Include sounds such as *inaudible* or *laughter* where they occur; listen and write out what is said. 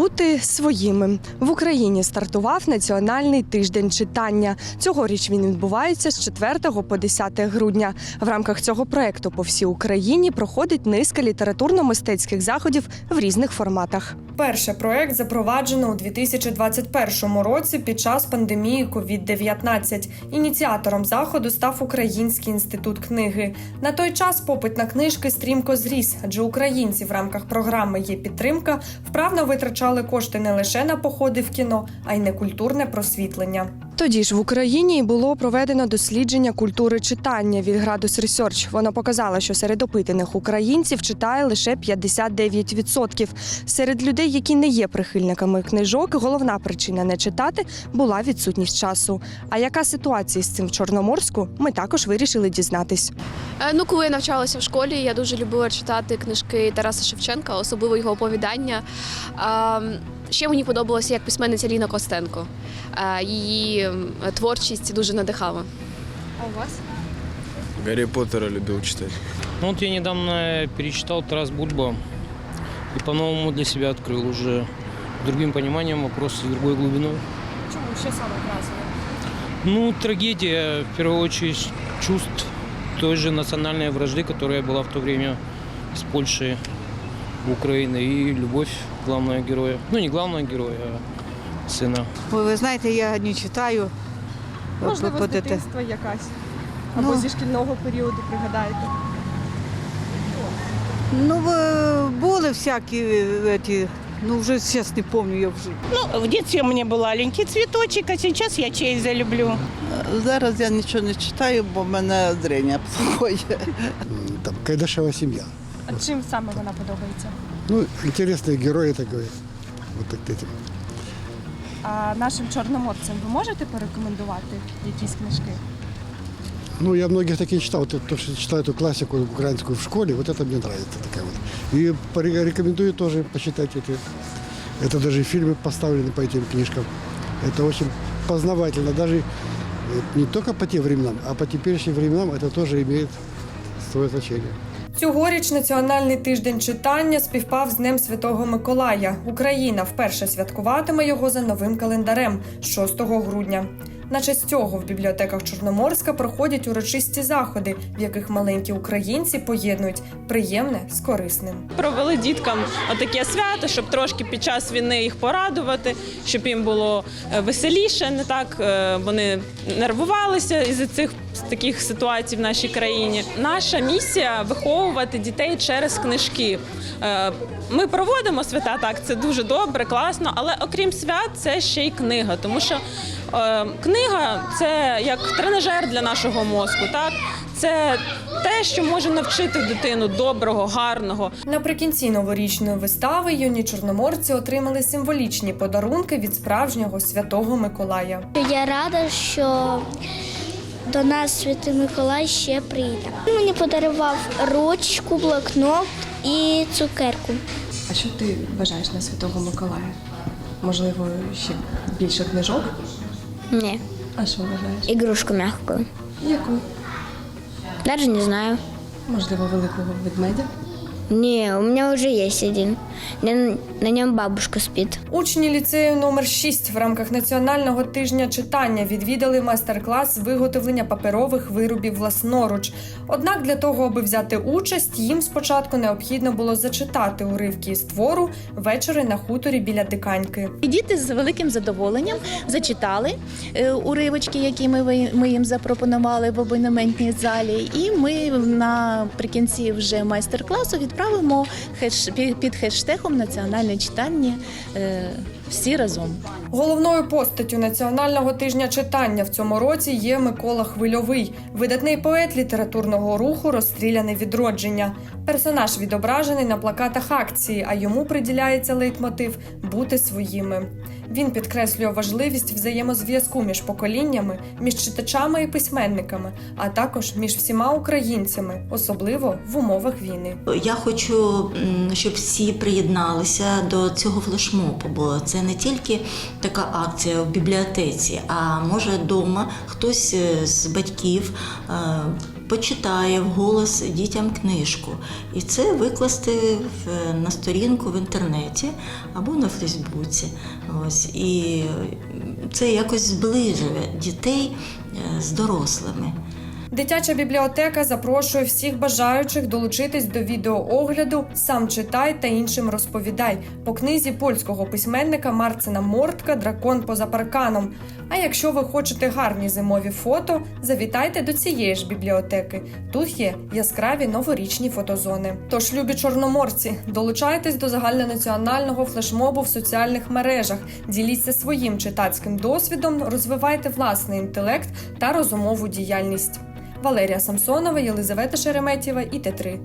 Бути своїми в Україні стартував національний тиждень читання. Цьогоріч він відбувається з 4 по 10 грудня. В рамках цього проекту по всій Україні проходить низка літературно-мистецьких заходів в різних форматах. Перший проект запроваджено у 2021 році під час пандемії COVID-19. Ініціатором заходу став Український інститут книги. На той час попит на книжки стрімко зріс, адже українці в рамках програми є підтримка вправно витрачали кошти не лише на походи в кіно, а й на культурне просвітлення. Тоді ж в Україні було проведено дослідження культури читання від Градус Research. Воно показало, що серед опитаних українців читає лише 59%. Серед людей, які не є прихильниками книжок, головна причина не читати була відсутність часу. А яка ситуація з цим в Чорноморську? Ми також вирішили дізнатись. Е, Ну, коли я навчалася в школі, я дуже любила читати книжки Тараса Шевченка, особливо його оповідання. А, Ще мені подобалося як письменниця Ліна Костенко. Е, Її м, творчість дуже надихала. А у вас? Гарри Поттера любил читать. Ну вот я недавно перечитал Тарас Бульба и по-новому для себя открыл уже другим пониманием вопрос с другой глубиной. Чому що саме вразило? Ну, трагедия, в первую очередь, чувств той же национальной вражды, которая была в то время с Польшей в Украине, и любовь главного героя. Ну, не главного героя, а сына. Ой, ви знаєте, я не читаю. Можливо, з дитинства якась або Ну. зі шкільного періоду пригадаєте. Ну, були всякі е, ну вже зараз не пам'ятаю, я вже. Ну, в детстве мне был аленький цветочек, а сейчас я Чейза люблю. Зараз я нічого не читаю, бо в мене зрення *laughs* плохое. там Кайдашева семья. А чим саме вона подобається? Ну, интересные герои такой. Вот так этим. А нашим чорноморцям ви можете порекомендувати якісь книжки? Ну, я многих таких читал. Вот то, что читаю эту классику украинскую в школе, вот это мне нравится такая вот. И поре- рекомендую тоже почитать эти. Это даже фильмы поставлены по этим книжкам. Это очень познавательно. Даже э, не только по тем временам, а по теперешним временам это тоже имеет свое значение. Цьогоріч національний тиждень читання співпав з Днем Святого Миколая. Україна вперше святкуватиме його за новим календарем 6 грудня. На честь цього в бібліотеках Чорноморська проходять урочисті заходи, в яких маленькі українці поєднують приємне з корисним. провели діткам отаке свято, щоб трошки під час війни їх порадувати, щоб їм було е, веселіше, не так е, вони нервувалися із цих таких ситуацій в нашій країні. Наша місія виховувати дітей через книжки. Е, Ми проводимо свята, так це дуже добре, класно, але окрім свят, це ще й книга, тому що е, книга це як тренажер для нашого мозку. Так це те, що може навчити дитину доброго, гарного. Наприкінці новорічної вистави юні чорноморці отримали символічні подарунки від справжнього святого Миколая. Я рада, що до нас Святий Миколай ще прийде. Він мені подарував ручку, блокнот і цукерку. А що ти бажаєш на Святого Миколая? Можливо, ще більше книжок? Ні, А що вважаєш? ігрушку м'яку. Яку? Навіть не знаю. Можливо, великого ведмедя? Ні, у мене вже є один. На, на ньому бабушка спить. Учні ліцею номер 6 в рамках національного тижня читання відвідали майстер-клас виготовлення паперових виробів власноруч. Однак для того, аби взяти участь, їм спочатку необхідно було зачитати уривки із твору вечори на хуторі біля диканьки. Діти з великим задоволенням зачитали е, уривочки, які ми, ми їм запропонували в абонементній залі. І ми наприкінці вже майстер-класу відправимо під хештегом національне читання е, всі разом. Головною постаттю національного тижня читання в цьому році є Микола Хвильовий, видатний поет літературного руху Розстріляне відродження. Персонаж відображений на плакатах акції, а йому приділяється лейтмотив бути своїми. Він підкреслює важливість взаємозв'язку між поколіннями, між читачами і письменниками, а також між всіма українцями, особливо в умовах війни. Я хочу, щоб всі приєдналися до цього флешмобу, бо це не тільки така акція в бібліотеці, а може вдома хтось е, з батьків е, почитає вголос дітям книжку. І це викласти на сторінку в інтернеті або на Фейсбуці. Ось. І це якось зближує дітей е, з дорослими. Дитяча бібліотека запрошує всіх бажаючих долучитись до відеоогляду Сам читай та іншим розповідай по книзі польського письменника Марцина Мортка Дракон поза парканом. А якщо ви хочете гарні зимові фото, завітайте до цієї ж бібліотеки. Тут є яскраві новорічні фотозони. Тож, любі чорноморці, долучайтесь до загальнонаціонального флешмобу в соціальних мережах, діліться своїм читацьким досвідом, розвивайте власний інтелект та розумову діяльність. Валерія Самсонова, Єлизавета Шереметєва і Т3.